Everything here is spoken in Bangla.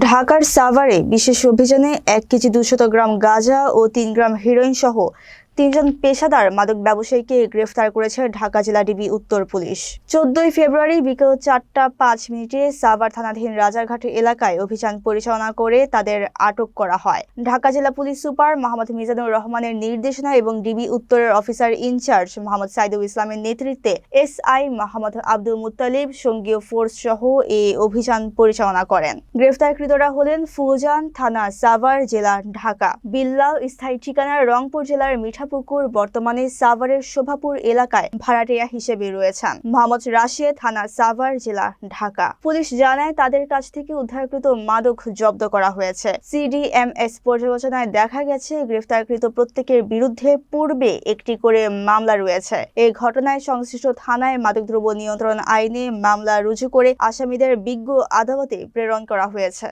ঢাকার সাভারে বিশেষ অভিযানে এক কেজি দুশত গ্রাম গাঁজা ও তিন গ্রাম হেরোইন সহ তিনজন পেশাদার মাদক ব্যবসায়ীকে গ্রেফতার করেছে ঢাকা জেলা ডিবি উত্তর পুলিশ। চোদ্দই ফেব্রুয়ারি বিকেল চারটা পাঁচ মিনিটে সাভার থানাধীন রাজারঘাট এলাকায় অভিযান পরিচালনা করে তাদের আটক করা হয়। ঢাকা জেলা পুলিশ সুপার মোহাম্মদ মিজানুর রহমানের নির্দেশনা এবং ডিবি উত্তরের অফিসার ইনচার্জ মোহাম্মদ সাইদুল ইসলামের নেতৃত্বে এস আই মোহাম্মদ আব্দুল মুতালিব সঙ্গীয় ফোর্স সহ এই অভিযান পরিচালনা করেন। গ্রেফতারকৃতরা হলেন ফুজান থানা সাভার জেলা ঢাকা। বিল্লাল স্থায়ী ঠিকানা রংপুর জেলার মিঠাপুকুর বর্তমানে সাভারের শোভাপুর এলাকায় ভাড়াটিয়া হিসেবে রয়েছেন। মোহাম্মদ রাশিয়া থানা সাভার জেলা, ঢাকা। পুলিশ জানায় তাদের কাছ থেকে উদ্ধারকৃত মাদক জব্দ করা হয়েছে। সিডিএমএস পর্যালোচনায় দেখা গেছে, গ্রেফতারকৃত প্রত্যেকের বিরুদ্ধে পূর্বে একটি করে মামলা রয়েছে। এই ঘটনায় সংশ্লিষ্ট থানায় মাদকদ্রব্য নিয়ন্ত্রণ আইনে মামলা রুজু করে আসামিদের বিজ্ঞ আদালতে প্রেরণ করা হয়েছে।